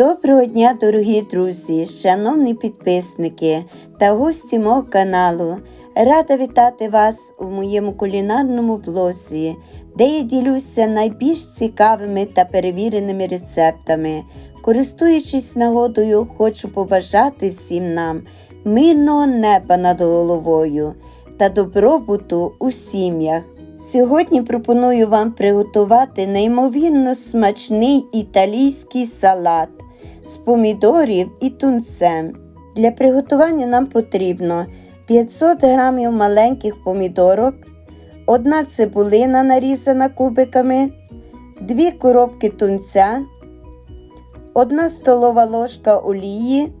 Доброго дня, дорогі друзі, шановні підписники та гості мого каналу. Рада вітати вас у моєму кулінарному блозі, де я ділюся найбільш цікавими та перевіреними рецептами. Користуючись нагодою, хочу побажати всім нам мирного неба над головою та добробуту у сім'ях. Сьогодні пропоную вам приготувати неймовірно смачний італійський салат з помідорів і тунцем. Для приготування нам потрібно 500 г маленьких помідорок, одна цибулина нарізана кубиками, 2 коробки тунця, 1 столова ложка олії,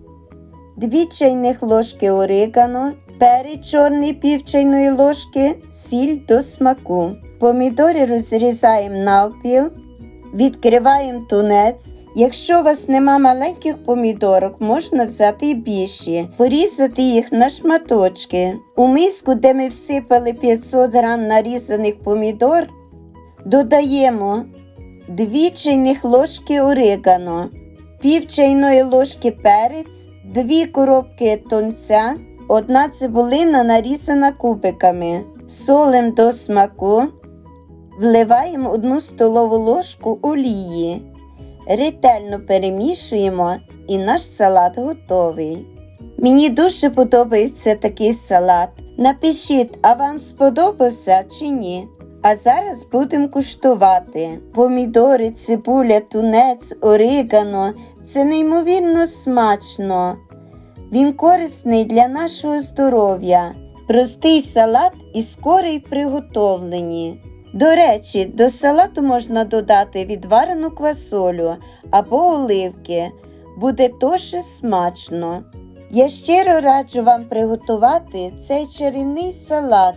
2 чайних ложки орегано, перець чорний пів чайної ложки, сіль до смаку. Помідори розрізаємо навпіл, відкриваємо тунець. Якщо у вас нема маленьких помідорок, можна взяти і більші, порізати їх на шматочки. У миску, де ми всипали 500 г нарізаних помідор, додаємо 2 чайних ложки орегано, пів чайної ложки перець, 2 коробки тонця, одна цибулина нарізана кубиками, солим до смаку, вливаємо 1 столову ложку олії. Ретельно перемішуємо і наш салат готовий. Мені дуже подобається такий салат. Напишіть, а вам сподобався чи ні? А зараз будемо куштувати. Помідори, цибуля, тунець, орегано це неймовірно смачно. Він корисний для нашого здоров'я. Простий салат і скорий в приготовленні. До речі, до салату можна додати відварену квасолю або оливки. Буде дуже смачно. Я щиро раджу вам приготувати цей чарівний салат.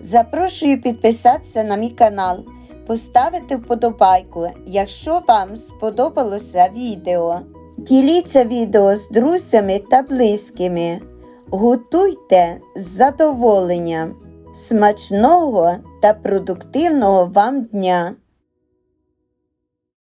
Запрошую підписатися на мій канал, поставити вподобайку, якщо вам сподобалося відео. Діліться відео з друзями та близькими. Готуйте з задоволенням. Смачного та продуктивного вам дня!